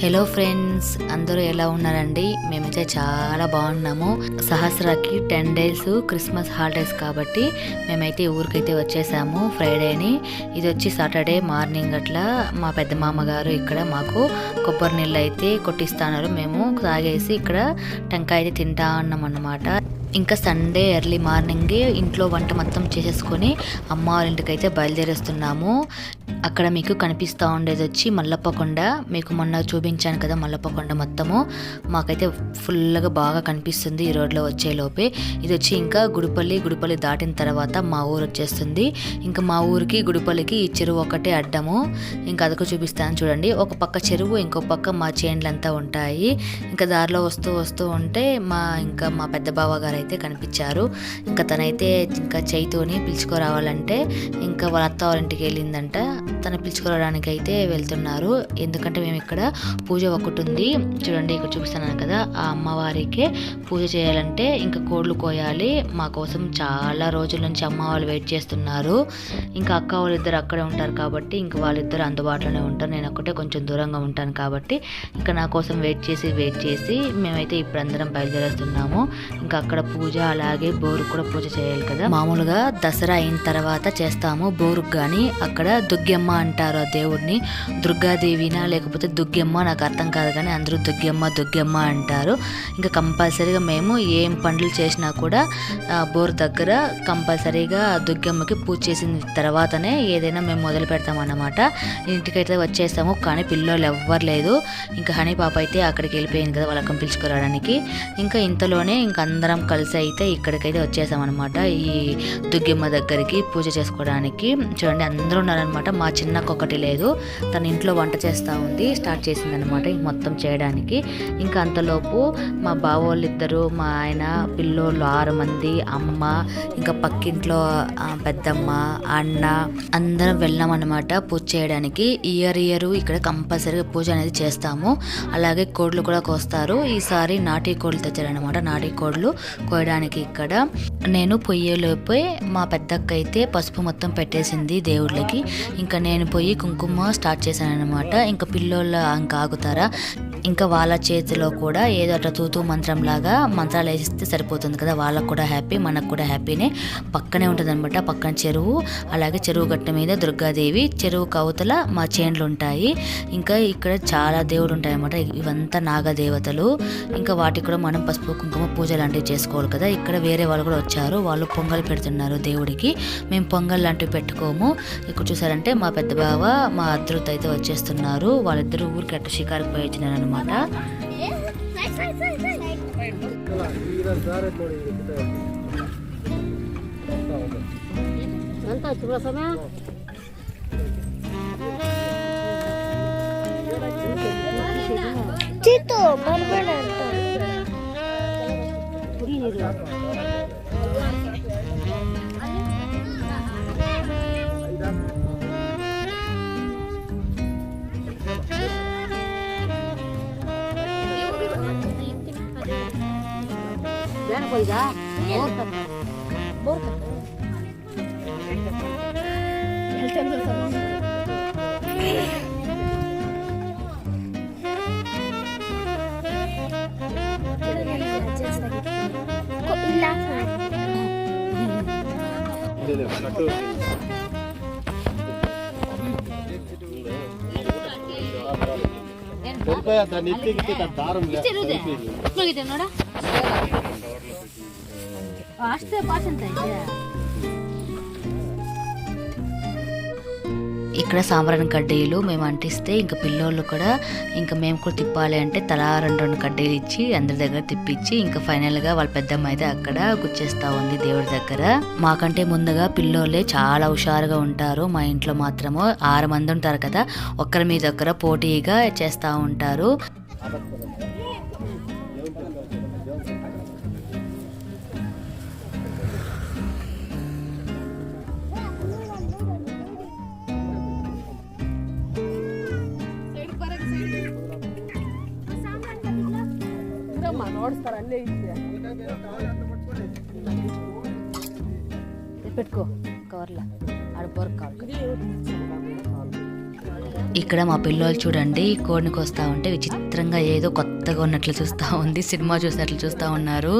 Hello friends అందరూ ఎలా ఉన్నారండి? మేమైతే చాలా బాగున్నాము. సహస్రాకి టెన్ డేస్ క్రిస్మస్ హాలిడేస్ కాబట్టి మేమైతే ఊరికైతే వచ్చేసాము ఫ్రైడేని ఇది వచ్చి సాటర్డే మార్నింగ్ అట్లా మా పెద్ద మామగారు ఇక్కడ మాకు కొబ్బరి నీళ్ళు అయితే కొట్టిస్తున్నారు. మేము తాగేసి ఇక్కడ టెంకాయ అయితే తింటా ఉన్నాం అన్నమాట ఇంకా సండే ఎర్లీ మార్నింగ్ ఇంట్లో వంట మొత్తం చేసేసుకొని అమ్మ వాళ్ళ ఇంటికి అయితే బయలుదేరేస్తున్నాము. అక్కడ మీకు కనిపిస్తూ ఉండేది వచ్చి మల్లప్పకొండ మీకు మొన్న చూపించాను కదా మల్లప్పకొండ మొత్తము. మాకైతే ఫుల్గా బాగా కనిపిస్తుంది ఈ రోడ్లో వచ్చేలోపే ఇది వచ్చి ఇంకా గుడిపల్లి గుడిపల్లి దాటిన తర్వాత మా ఊరు వచ్చేస్తుంది. ఇంకా మా ఊరికి గుడిపల్లికి ఈ చెరువు ఒకటే అడ్డము. ఇంకా అదొక చూపిస్తాను చూడండి. ఒక పక్క చెరువు ఇంకో పక్క మా చేండ్లంతా ఉంటాయి. ఇంకా దారిలో వస్తూ వస్తూ ఉంటే మా ఇంకా మా పెద్ద బావ గారు అయితే కనిపించారు. ఇంకా తనైతే ఇంకా చేయితోని పిలుచుకురావాలంటే ఇంకా వాళ్ళ అత్త వాళ్ళ ఇంటికి వెళ్ళిందంట. తను పిలుచుకురావడానికి అయితే వెళ్తున్నారు. ఎందుకంటే మేము ఇక్కడ పూజ ఒకటి ఉంది. చూడండి ఇక్కడ చూపిస్తున్నాను కదా. ఆ అమ్మవారికి పూజ చేయాలంటే ఇంకా కోళ్ళు కోయాలి. మా కోసం చాలా రోజుల నుంచి అమ్మ వాళ్ళు వెయిట్ చేస్తున్నారు. ఇంకా అక్క వాళ్ళిద్దరు అక్కడే ఉంటారు కాబట్టి ఇంకా వాళ్ళిద్దరు అందుబాటులోనే ఉంటారు. నేను ఒక్కటే కొంచెం దూరంగా ఉంటాను కాబట్టి ఇంకా నా కోసం వెయిట్ చేసి వెయిట్ చేసి మేమైతే ఇప్పుడు అందరం బయలుదేరేస్తున్నాము. ఇంకా అక్కడ పూజ అలాగే బోరుకు కూడా పూజ చేయాలి కదా. మామూలుగా దసరా అయిన తర్వాత చేస్తాము. బోరుకు కానీ అక్కడ దుగ్గమ్మ అంటారు ఆ దేవుడిని. దుర్గాదేవినా లేకపోతే దుగ్గమ్మ నాకు అర్థం కాదు కానీ అందరూ దుగ్గమ్మ దుగ్గమ్మ అంటారు. ఇంకా కంపల్సరీగా మేము ఏం పండ్లు చేసినా కూడా బోరు దగ్గర కంపల్సరీగా దుగ్గెమ్మకి పూజ చేసిన తర్వాతనే ఏదైనా మేము మొదలు పెడతాం అన్నమాట. ఇంటికైతే వచ్చేస్తాము కానీ పిల్లలు ఎవ్వరు లేదు. ఇంకా హనీ పాప అయితే అక్కడికి వెళ్ళిపోయింది కదా వాళ్ళకి పిలుచుకురావడానికి. ఇంకా ఇంతలోనే ఇంక అందరం కలిసి అయితే ఇక్కడికైతే వచ్చేసామన్నమాట. ఈ దుగ్గిమ్మ దగ్గరికి పూజ చేసుకోవడానికి. చూడండి అందరూ ఉన్నారనమాట మా చిన్నకు ఒకటి లేదు. తన ఇంట్లో వంట చేస్తూ ఉంది. స్టార్ట్ చేసింది అనమాట మొత్తం చేయడానికి. ఇంకా అంతలోపు మా బావోళ్ళు ఇద్దరు మా ఆయన పిల్లోళ్ళు ఆరు మంది అమ్మ ఇంకా పక్కింట్లో పెద్దమ్మ అన్న అందరం వెళ్ళామన్నమాట పూజ చేయడానికి. ఇయర్ ఇయర్ ఇక్కడ కంపల్సరీగా పూజ అనేది చేస్తాము. అలాగే కోళ్ళు కూడా కోస్తారు. ఈసారి నాటి కోళ్ళు తెచ్చారనమాట నాటి కోళ్ళు కోయడానికి ఇక్కడ నేను పొయ్యేలోపే మా పెద్దక్క అయితే పసుపు మొత్తం పెట్టేసింది దేవుళ్ళకి. ఇంకా నేను పోయి కుంకుమ స్టార్ట్ చేశాను అనమాట ఇంకా పిల్లోళ్ళ ఇంకా ఆగుతారా? ఇంకా వాళ్ళ చేతిలో కూడా ఏదో అట్లా తూతూ మంత్రం లాగా మంత్రాలు వేసిస్తే సరిపోతుంది కదా. వాళ్ళకు కూడా హ్యాపీ మనకు కూడా హ్యాపీనే పక్కనే ఉంటుంది అనమాట పక్కన చెరువు అలాగే చెరువు గట్ట మీద దుర్గాదేవి చెరువు కవతల మా చేన్లు ఉంటాయి. ఇంకా ఇక్కడ చాలా దేవుడు ఉంటాయన్నమాట ఇవంతా నాగదేవతలు. ఇంకా వాటికి కూడా మనం పసుపు కుంకుమ పూజ లాంటివి చేసుకోవాలి కదా. ఇక్కడ వేరే వాళ్ళు కూడా వచ్చారు. వాళ్ళు పొంగల్ పెడుతున్నారు దేవుడికి. మేము పొంగల్ లాంటివి పెట్టుకోము. ఇక్కడ చూసారంటే మా పెద్ద బావ మా అదృత అయితే వచ్చేస్తున్నారు. వాళ్ళిద్దరు ఊరికి అట్ట షికారికి పోయి వచ్చినారు ಅನುಮಾನ ಅಂತ ಚುಳ ಸಮಯ ಚೀತು ಬರಬೇಡ ಅಂತ 거이가 모르겠다. దాన్ని ఎత్తి దారం ఇచ్చారు ಅಷ್ಟೇ ಪಾಸ್ ಅಂತ ಇದೆ ఇక్కడ సాంబ్రాన్ కడ్డీలు మేము అంటిస్తే ఇంకా పిల్లోళ్ళు కూడా ఇంకా మేము కూడా తిప్పాలి అంటే తలా రెండు రెండు కడ్డీలు ఇచ్చి అందరి దగ్గర తిప్పించి ఇంకా ఫైనల్ గా వాళ్ళ పెద్దమ్మ అయితే అక్కడ గుచ్చేస్తా ఉంది దేవుడి దగ్గర మాకంటే ముందుగా పిల్లోళ్ళే చాలా హుషారుగా ఉంటారు మా ఇంట్లో మాత్రము ఆరు మంది ఉంటారు కదా ఒక్కరి మీద ఒక్కరు పోటీగా చేస్తా ఉంటారు ನೋಡಿಸ್ತಾರ ಅಲ್ಲೇ ಇದೆ పెట్టుకో కవర్లో ఆడ బోర్ కావాలి ఇక్కడ మా పిల్లలు చూడండి కోడికి వస్తా ఉంటే విచిత్రంగా ఏదో కొత్తగా ఉన్నట్లు చూస్తా ఉంది సినిమా చూసినట్లు చూస్తా ఉన్నారు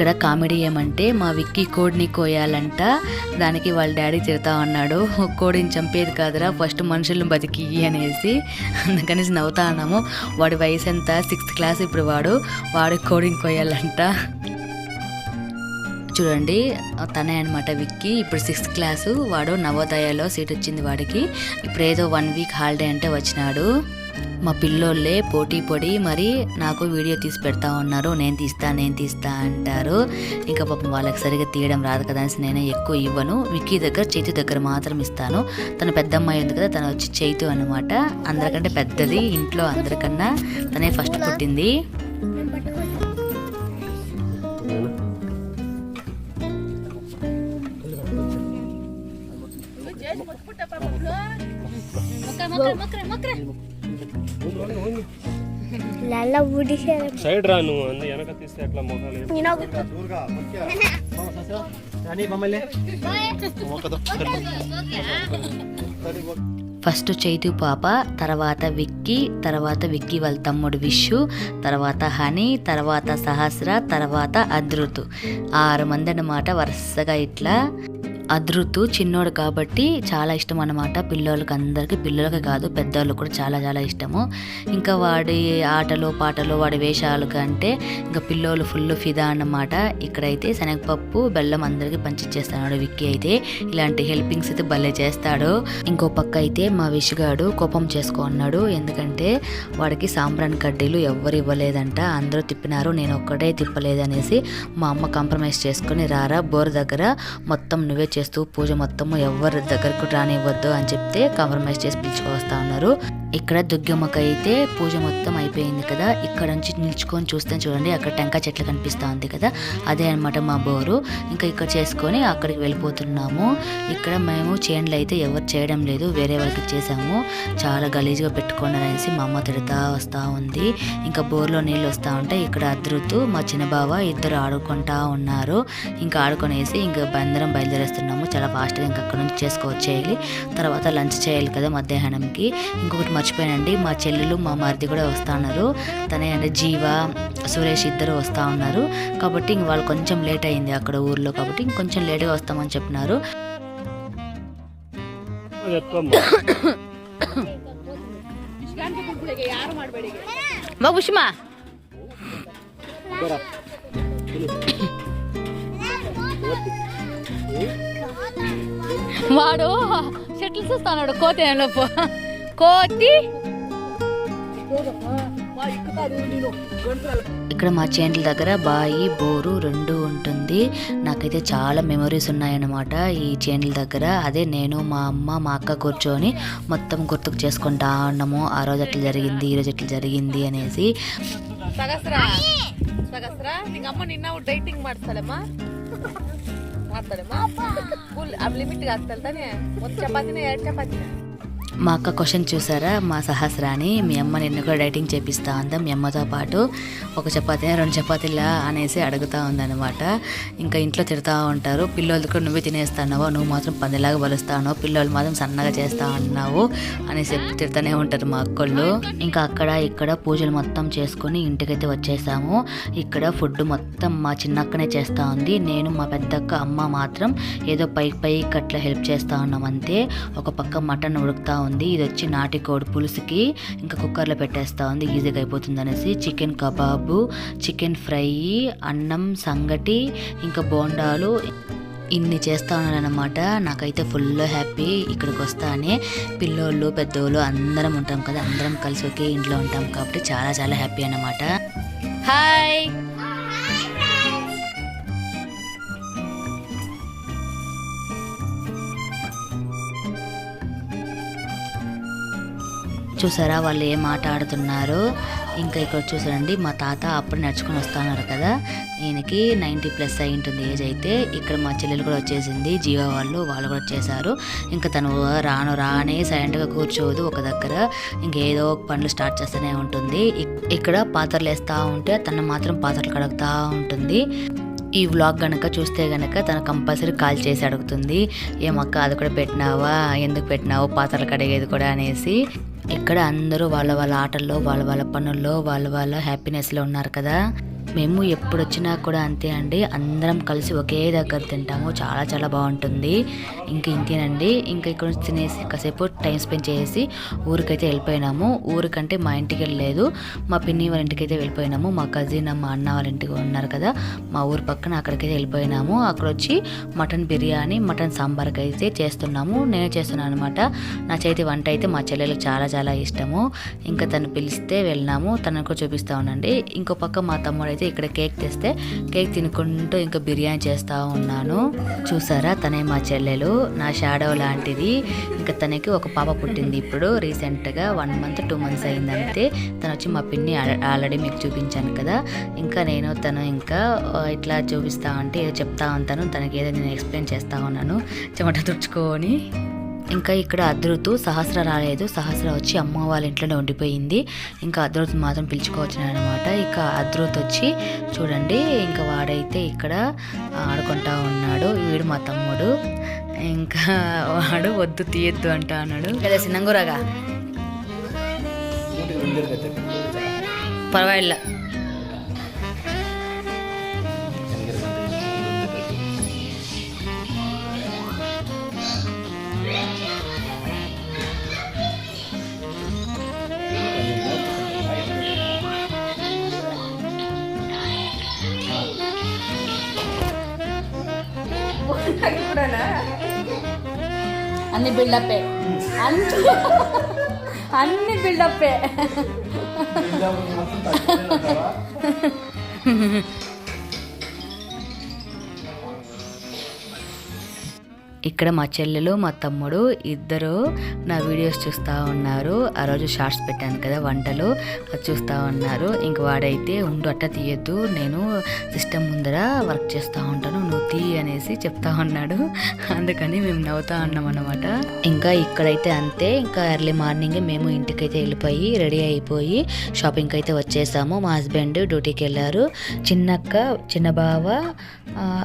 ఇక్కడ కామెడీ ఏమంటే మా విక్కీ కోడిని కోయాలంట దానికి వాళ్ళ డాడీ తిడతా ఉన్నాడు. కోడిని చంపేది కాదురా ఫస్ట్ మనుషులను బతికి అనేసి. అందుకనేసి నవ్వుతా ఉన్నాము వాడి వయసు ఎంత? సిక్స్త్ క్లాస్ ఇప్పుడు వాడు. వాడు కోడిని కోయాలంట. చూడండి తనే అనమాట విక్కీ. ఇప్పుడు సిక్స్త్ క్లాసు. వాడు నవోదయలో సీట్ వచ్చింది వాడికి. ఇప్పుడు ఏదో వన్ వీక్ హాలిడే అంటే వచ్చినాడు. మా పిల్లోళ్ళే పోటీ పడి మరి నాకు వీడియో తీసి పెడతా ఉన్నారు. నేను తీస్తా నేను తీస్తా అంటారు. ఇంకా పాపం వాళ్ళకి సరిగ్గా తీయడం రాదు కదా అనేసి నేనే ఎక్కువ ఇవ్వను. విక్కీ దగ్గర చేతి దగ్గర మాత్రం ఇస్తాను. తన పెద్ద అమ్మాయి ఉంది కదా తను వచ్చి చేతు అనమాట అందరికంటే పెద్దది ఇంట్లో అందరికన్నా తనే ఫస్ట్ పుట్టింది. లల్ల సైడ్ రా నువ్వు అందు. వెనక తీస్తే ఎట్లా మొఖాలు ఫస్ట్ చైతు పాప తర్వాత విక్కీ తర్వాత విక్కీ వాళ్ళ తమ్ముడు విషు తర్వాత హనీ తర్వాత సహస్ర తర్వాత అద్రుతు. ఆరు మంది అన్నమాట వరుసగా ఇట్లా అదృతు చిన్నోడు కాబట్టి చాలా ఇష్టం అన్నమాట. పిల్లలకి అందరికీ పిల్లలకి కాదు పెద్దవాళ్ళు కూడా చాలా చాలా ఇష్టము. ఇంకా వాడి ఆటలు పాటలు వాడి వేషాలు కంటే ఇంకా పిల్లోలు ఫుల్ ఫిదా అన్నమాట. ఇక్కడైతే శనగపప్పు బెల్లం అందరికీ పంచిచ్చేస్తాడు విక్కీ అయితే. ఇలాంటి హెల్పింగ్స్ అయితే భలే చేస్తాడు. ఇంకో పక్క అయితే మా విషగాడు కోపం చేసుకున్నాడు ఎందుకంటే వాడికి సాంబ్రాన్ కడ్డీలు ఎవ్వరు ఇవ్వలేదంట. అందరూ తిప్పినారు నేను ఒక్కడే తిప్పలేదనేసి మా అమ్మ కాంప్రమైజ్ చేసుకుని రారా బోర్ దగ్గర మొత్తం నువ్వే చేస్తూ పూజ మొత్తం ఎవరి దగ్గరకు రానివ్వద్దు అని చెప్తే కాంప్రమైజ్ చేసి పిలుచుకొస్తా ఉన్నారు. ఇక్కడ దుగ్గమ్మక అయితే పూజ మొత్తం అయిపోయింది కదా. ఇక్కడ నుంచి నిల్చుకొని చూస్తే చూడండి అక్కడ టెంకాయ చెట్లు కనిపిస్తా ఉంది కదా. అదే అన్నమాట మా బోరు. ఇంకా ఇక్కడ చేసుకొని అక్కడికి వెళ్ళిపోతున్నాము. ఇక్కడ మేము చేనులు అయితే ఎవరు చేయడం లేదు వేరే వాళ్ళకి చేసాము చాలా గలీజ్గా పెట్టుకున్నారు అనేసి మా అమ్మ తిడతా వస్తూ ఉంది. ఇంకా బోర్లో నీళ్ళు వస్తూ ఉంటాయి. ఇక్కడ అద్రుతూ మా చిన్న బావ ఇద్దరు ఆడుకుంటా ఉన్నారు. ఇంకా ఆడుకునేసి ఇంకా బందరం బయలుదేరేస్తున్నాము చాలా ఫాస్ట్గా ఇంకా అక్కడ నుంచి చేసుకొచ్చేయాలి తర్వాత లంచ్ చేయాలి కదా మధ్యాహ్నంకి. ఇంకొకటి మర్చిపోయానండి. మా చెల్లెలు మా మరిది కూడా వస్తా ఉన్నారు తనే అంటే జీవ సురేష్ ఇద్దరు వస్తా ఉన్నారు. కాబట్టి ఇంక వాళ్ళు కొంచెం లేట్ అయింది అక్కడ ఊర్లో కాబట్టి ఇంకొంచెం లేట్గా వస్తామని చెప్పినారు. అది వాడు షటిల్ చూస్తాడు కోతి లోపు కోతి ఇక్కడ మా చేంట్ల దగ్గర బాయి బోరు రెండు ఉంటుంది నాకైతే చాలా మెమరీస్ ఉన్నాయన్నమాట ఈ చేంట్ల దగ్గర అదే నేను మా అమ్మ మా అక్క కూర్చొని మొత్తం గుర్తుకు చేసుకుంటా ఉన్నాము ఆ రోజు అట్లా జరిగింది ఈ రోజు అట్లా జరిగింది అనేసి ಸಗಸ್ರ ಸಗಸ್ರ ನಿಂಗ ಅಮ್ಮ ನಿನ್ನ ಡೈಟಿಂಗ್ ಮಾಡ್ತಾಳಮ್ಮ ಮಾಡ್ತಾಳಮ್ಮ ಫುಲ್ ಅವ್ ಲಿಮಿಟ್ಗೆ ಆಗ್ತಾಳೆ ತಾನೆ ಒಂದು ಚಪಾತಿನ ಎರಡು ಚಪಾತಿನ. మా అక్క క్వశ్చన్ చూసారా? మా సహస్రాని మీ అమ్మ నిన్ను కూడా డైటింగ్ చేపిస్తా ఉందా మీ అమ్మతో పాటు ఒక చపాతీ రెండు చపాతీలా అనేసి అడుగుతా ఉందన్నమాట. ఇంకా ఇంట్లో తిడతా ఉంటారు. పిల్లలు కూడా నువ్వే తినేస్తున్నావు నువ్వు మాత్రం పందిలాగా బలుస్తావు పిల్లలు మాత్రం సన్నగా చేస్తా ఉన్నావు అనేసి ఎప్పుడు తిడతానే ఉంటారు మా అక్కళ్ళు. ఇంకా అక్కడ ఇక్కడ పూజలు మొత్తం చేసుకొని ఇంటికైతే వచ్చేసాము. ఇక్కడ ఫుడ్ మొత్తం మా చిన్నక్కనే చేస్తా ఉంది. నేను మా పెద్దక్క అమ్మ మాత్రం ఏదో పై పైకి అట్లా హెల్ప్ చేస్తా ఉన్నాం అంతే. ఒక పక్క మటన్ ఉడుకుతా ఉంది ఉంది. ఇది వచ్చి నాటికోడి పులుసుకి ఇంకా కుక్కర్లో పెట్టేస్తా ఉంది. ఈజీగా అయిపోతుంది అనేసి చికెన్ కబాబు చికెన్ ఫ్రై అన్నం సంగటి ఇంకా బోండాలు ఇన్ని చేస్తా ఉన్నానమాట నాకైతే ఫుల్ హ్యాపీ ఇక్కడికి వస్తానే పిల్లోళ్ళు పెద్దోళ్ళు అందరం ఉంటాం కదా. అందరం కలిసి ఒకే ఇంట్లో ఉంటాం కాబట్టి చాలా చాలా హ్యాపీ అన్నమాట. హాయ్! చూసారా వాళ్ళు ఏం ఆట ఆడుతున్నారు? ఇంకా ఇక్కడ చూసారండి మా తాత అప్పుడు నడుచుకొని వస్తున్నారు కదా. ఈయనకి నైంటీ ప్లస్ అయి ఉంటుంది ఏజ్ అయితే. ఇక్కడ మా చెల్లెలు కూడా వచ్చేసింది జీవా వాళ్ళు వాళ్ళు కూడా వచ్చేసారు. ఇంకా తను రాను రానే సైలెంట్గా కూర్చోదు ఒక దగ్గర. ఇంకేదో ఒక పనులు స్టార్ట్ చేస్తూనే ఉంటుంది. ఇక్కడ పాత్రలు వేస్తూ ఉంటే తను మాత్రం పాత్రలు కడుగుతూ ఉంటుంది. ఈ వ్లాగ్ కనుక చూస్తే గనక తను కంపల్సరీ కాల్ చేసి అడుగుతుంది. ఏమక్క అది కూడా పెట్టినావా? ఎందుకు పెట్టినావు? పాత్రలు కడిగేది కూడా అనేసి. ఇక్కడ అందరూ వాళ్ళ వాళ్ళ ఆటల్లో వాళ్ళ వాళ్ళ పనుల్లో వాళ్ళ వాళ్ళ హ్యాపీనెస్లో ఉన్నారు కదా? మేము ఎప్పుడొచ్చినా కూడా అంతే అండి. అందరం కలిసి ఒకే దగ్గర తింటాము. చాలా చాలా బాగుంటుంది. ఇంక ఇంతేనండి. ఇంకా ఇక్కడ నుంచి తినేసి కాసేపు టైం స్పెండ్ చేసి ఊరికైతే వెళ్ళిపోయినాము. ఊరికంటే మా ఇంటికి వెళ్ళలేదు మా పిన్ని వాళ్ళ ఇంటికి అయితే వెళ్ళిపోయినాము. మా కజిన్ మా అన్న వాళ్ళ ఇంటికి ఉన్నారు కదా. మా ఊరు పక్కన అక్కడికైతే వెళ్ళిపోయినాము. అక్కడ వచ్చి మటన్ బిర్యానీ మటన్ సాంబార్కి అయితే చేస్తున్నాము. నేనే చేస్తున్నాను అనమాట నా చేతి వంట అయితే మా చెల్లెలకు చాలా చాలా ఇష్టము. ఇంకా తను పిలిస్తే వెళ్ళినాము. తనకు కూడా చూపిస్తా ఉండండి. ఇంకో పక్క మా తమ్ముడు అయితే ఇక్కడ కేక్ తెస్తే కేక్ తినుకుంటూ ఇంకా బిర్యానీ చేస్తూ ఉన్నాను. చూసారా? తనే మా చెల్లెలు నా షాడో లాంటిది. ఇంకా తనకి ఒక పాప పుట్టింది ఇప్పుడు. రీసెంట్గా వన్ మంత్ టూ మంత్స్ అయిందంటే తను వచ్చి మా పిన్ని ఆల్రెడీ మీకు చూపించాను కదా. ఇంకా నేను తను ఇంకా ఇట్లా చూపిస్తా ఉంటే ఏదో చెప్తా ఉంటాను. తనకి ఏదో నేను ఎక్స్ప్లెయిన్ చేస్తా ఉన్నాను. చెమట తుడుచుకొని. ఇంకా ఇక్కడ అదృతు సహస్ర రాలేదు సహస్ర వచ్చి అమ్మ వాళ్ళ ఇంట్లోనే ఉండిపోయింది. ఇంకా అదృత్ మాత్రం పిలుచుకోవచ్చు అనమాట ఇక అదృత్ వచ్చి చూడండి ఇంకా వాడైతే ఇక్కడ ఆడుకుంటా ఉన్నాడు. వీడు మా తమ్ముడు. ఇంకా వాడు వద్దు తీయద్దు అంటా అన్నాడు. కదా సిన్నంగురగా? పర్వాలేదు. అన్ని బిల్డప్పే. అన్ని అన్ని బిల్డప్పే. ఇక్కడ మా చెల్లెలు మా తమ్ముడు ఇద్దరు నా వీడియోస్ చూస్తూ ఉన్నారు. ఆ రోజు షార్ట్స్ పెట్టాను కదా వంటలు అది చూస్తూ ఉన్నారు. ఇంక వాడైతే ఉండు అట్ట తీయద్దు నేను సిస్టమ్ ముందర వర్క్ చేస్తూ ఉంటాను నువ్వు తీ అనేసి చెప్తా ఉన్నాడు. అందుకని మేము నవ్వుతా ఉన్నాం అనమాట ఇంకా ఇక్కడైతే అంతే ఇంకా ఎర్లీ మార్నింగ్ మేము ఇంటికైతే వెళ్ళిపోయి రెడీ అయిపోయి షాపింగ్కి అయితే వచ్చేసాము. మా హస్బెండ్ డ్యూటీకి వెళ్ళారు. చిన్నక్క చిన్న బావ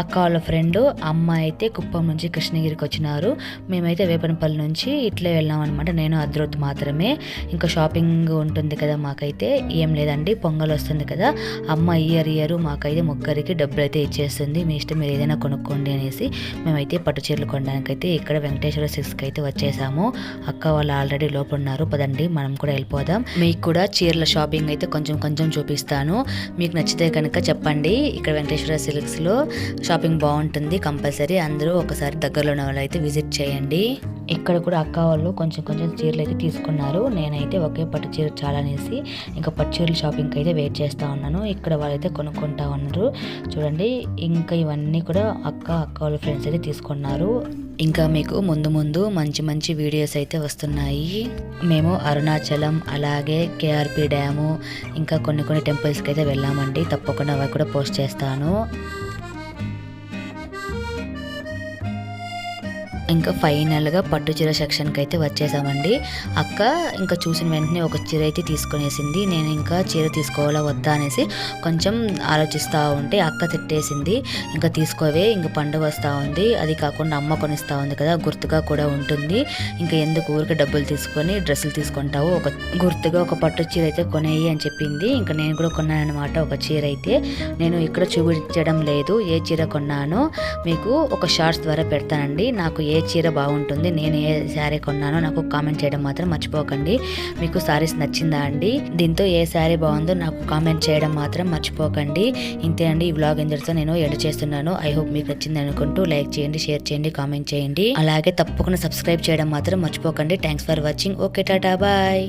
అక్క వాళ్ళ ఫ్రెండ్ అమ్మ అయితే కుప్పం నుంచి కృష్ణగిరికి వచ్చినారు. మేమైతే వేపనపల్లి నుంచి ఇట్లే వెళ్ళాం అనమాట నేను అద్రోత్ మాత్రమే. ఇంకా షాపింగ్ ఉంటుంది కదా మాకైతే. ఏం లేదండి పొంగల్ వస్తుంది కదా. అమ్మ ఇయర్ ఇయర్ మాకైతే ముగ్గురికి డబ్బులు అయితే ఇచ్చేస్తుంది. మీ ఇష్టం మీరు ఏదైనా కొనుక్కోండి అనేసి మేమైతే పట్టు చీరలు కొనడానికైతే ఇక్కడ వెంకటేశ్వర సిక్స్కి అయితే వచ్చేసాము. అక్క వాళ్ళు ఆల్రెడీ లోపల ఉన్నారు పదండి మనం కూడా వెళ్ళిపోదాం. మీకు కూడా చీరల షాపింగ్ అయితే కొంచెం కొంచెం చూపిస్తాను. మీకు నచ్చితే కనుక చెప్పండి. ఇక్కడ వెంకటేశ్వర సిల్క్స్లో షాపింగ్ బాగుంటుంది కంపల్సరీ అందరూ ఒకసారి దగ్గరలో ఉన్న వాళ్ళు అయితే విజిట్ చేయండి. ఇక్కడ కూడా అక్క వాళ్ళు కొంచెం కొంచెం చీరలు అయితే తీసుకున్నారు. నేనైతే ఒకే పట్టు చీర చాలా అనేసి ఇంకా పట్టు చీరల షాపింగ్కి అయితే వెయిట్ చేస్తూ ఉన్నాను. ఇక్కడ వాళ్ళైతే కొనుక్కుంటా ఉన్నారు. చూడండి ఇంకా ఇవన్నీ కూడా అక్క అక్క వాళ్ళ ఫ్రెండ్స్ అయితే తీసుకున్నారు. ఇంకా మీకు ముందు ముందు మంచి మంచి వీడియోస్ అయితే వస్తున్నాయి. మేము అరుణాచలం అలాగే కేఆర్పి డ్యాము ఇంకా కొన్ని కొన్ని టెంపుల్స్కి అయితే వెళ్ళామండి. తప్పకుండా అవి కూడా పోస్ట్ చేస్తాను. ఇంకా ఫైనల్గా పట్టు చీర సెక్షన్కి అయితే వచ్చేసామండి. అక్క ఇంకా చూసిన వెంటనే ఒక చీర అయితే తీసుకునేసింది. నేను ఇంకా చీర తీసుకోవాలా వద్దా అనేసి కొంచెం ఆలోచిస్తూ ఉంటే అక్క తిట్టేసింది. ఇంకా తీసుకోవే ఇంకా పండుగ వస్తూ ఉంది. అది కాకుండా అమ్మ కొనిస్తూ ఉంది కదా గుర్తుగా కూడా ఉంటుంది. ఇంకా ఎందుకు ఊరికి డబ్బులు తీసుకొని డ్రెస్సులు తీసుకుంటావు? ఒక గుర్తుగా ఒక పట్టు చీర అయితే కొనేయి అని చెప్పింది. ఇంకా నేను కూడా కొన్నాను అనమాట ఒక చీర అయితే. నేను ఇక్కడ చూపించడం లేదు ఏ చీర కొన్నానో. మీకు ఒక షార్ట్స్ ద్వారా పెడతానండి. నాకు ఏ ఏ చీర బాగుంటుంది నేను ఏ శారీ కొన్నానో నాకు కామెంట్ చేయడం మాత్రం మర్చిపోకండి. మీకు శారీస్ నచ్చిందా అండి? దీంతో ఏ శారీ బాగుందో నాకు కామెంట్ చేయడం మాత్రం మర్చిపోకండి. ఇంతే అండి ఈ వ్లాగ్ ఇందరితో నేను ఎడ్ చేస్తున్నాను. ఐ హోప్ మీకు నచ్చింది అనుకుంటూ లైక్ చేయండి షేర్ చేయండి కామెంట్ చేయండి. అలాగే తప్పకుండా సబ్స్క్రైబ్ చేయడం మాత్రం మర్చిపోకండి. Thanks for watching okay tata bye